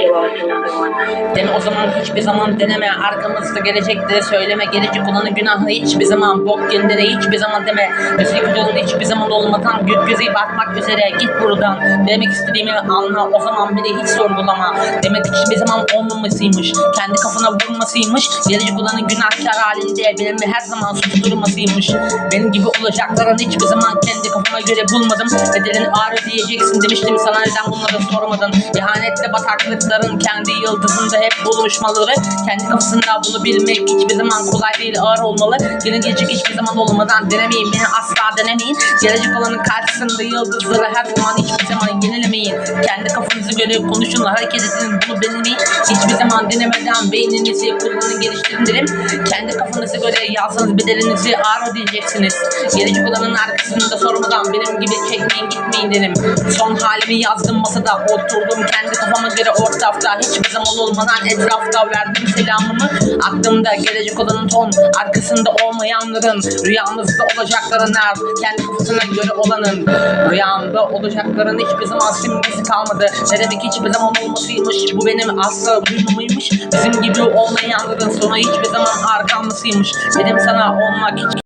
one? Deme o zaman hiçbir zaman deneme arkamızda gelecekleri söyleme gelecek olanı günahını hiçbir zaman bok kendine hiçbir zaman deme. Müzik yolunda hiçbir zaman olmadan gökyüzü batmak üzere git buradan. Demek istediğimi anla o zaman beni hiç sorgulama demek hiçbir zaman olmamasıymış kendi kafana vurmasıymış gelecek olanın günahkar halinde benim her zaman susturmasıymış. Benim gibi olacakların hiçbir zaman kendi kafama göre bulmadım. Bedelini ağrı diyeceksin demiştim sana neden bunları sormadın ihanetle bataklıkların kendi yıldızında hep buluşmaları kendi kafasında bunu bilmek hiçbir zaman kolay değil ağır olmalı. Gelin gelecek hiçbir zaman olmadan denemeyin beni asla denemeyin. Gelecek olanın karşısında yıldızları her zaman hiçbir zaman kafanızı göre konuşun hareket edin. Bunu denemeyin hiçbir zaman denemeden beyninizi kullanın geliştirin. Derim kendi kafanıza göre yazsanız bedelinizi ağır ödeyeceksiniz gelecek olanın arkasında sormadan benim gibi çekmeyin gitmeyin derim. Son halimi yazdım masada oturdum kendi kafama göre ortafta. Hiçbir zaman olmadan etrafta verdim selamımı. Aklımda gelecek olanın ton arkasında olmayanların rüyanızda olacakların er. Kendi kafasına göre olanın rüyamda olacakların hiçbir zaman simgesi kalmadı. Ne demek hiçbir zaman olmasıymış bu benim asla duymamıymış bizim gibi olmayanların sonu hiçbir zaman arkamısıymış dedim sana olmak hiç